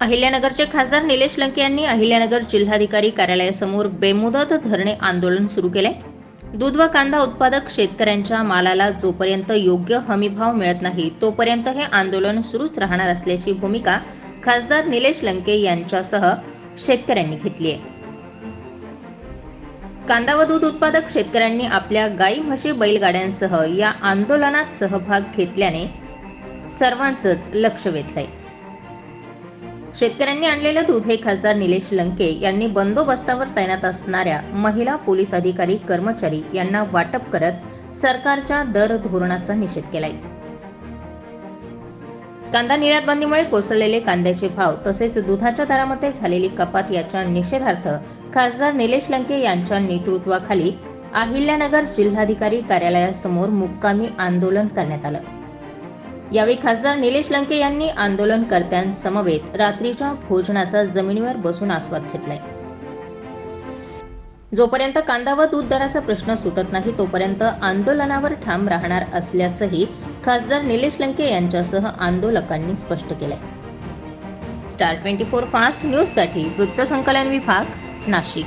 अहिल्यानगरचे खासदार निलेश लंके यांनी अहिल्यानगर जिल्हाधिकारी कार्यालयासमोर बेमुदत धरणे आंदोलन सुरू केले. दूध व कांदा उत्पादक शेतकऱ्यांच्या मालाला जोपर्यंत योग्य हमीभाव मिळत नाही तोपर्यंत हे आंदोलन सुरूच राहणार असल्याची भूमिका खासदार निलेश लंके यांच्यासह शेतकऱ्यांनी घेतली आहे. कांदा व दूध उत्पादक शेतकऱ्यांनी आपल्या गाई म्हशी बैलगाड्यांसह या आंदोलनात सहभाग घेतल्याने सर्वांचंच लक्ष वेधलंय. शेतकऱ्यांनी आणलेलं दूध हे खासदार निलेश लंके यांनी बंदोबस्तावर तैनात असणाऱ्या महिला पोलीस अधिकारी कर्मचारी यांना वाटप करत सरकारच्या दर धोरणाचा निषेध केलाय. कांदा निर्यात बंदीमुळे कोसळलेले कांद्याचे भाव तसेच दुधाच्या दरामध्ये झालेली कपात याच्या निषेधार्थ खासदार निलेश लंके यांच्या नेतृत्वाखाली अहिल्यानगर जिल्हाधिकारी कार्यालयासमोर मुक्कामी आंदोलन करण्यात आलं. यावेळी खासदार निलेश लंके यांनी आंदोलनकर्त्यांसमवेत रात्रीच्या भोजनाचा जमिनीवर बसून आस्वाद घेतलाय. जोपर्यंत कांदा व दूध दराचा प्रश्न सुटत नाही तोपर्यंत आंदोलनावर ठाम राहणार असल्याचंही खासदार निलेश लंके यांच्यासह आंदोलकांनी स्पष्ट केलंय. स्टार ट्वेंटी फोर फास्ट न्यूजसाठी वृत्तसंकलन विभाग नाशिक.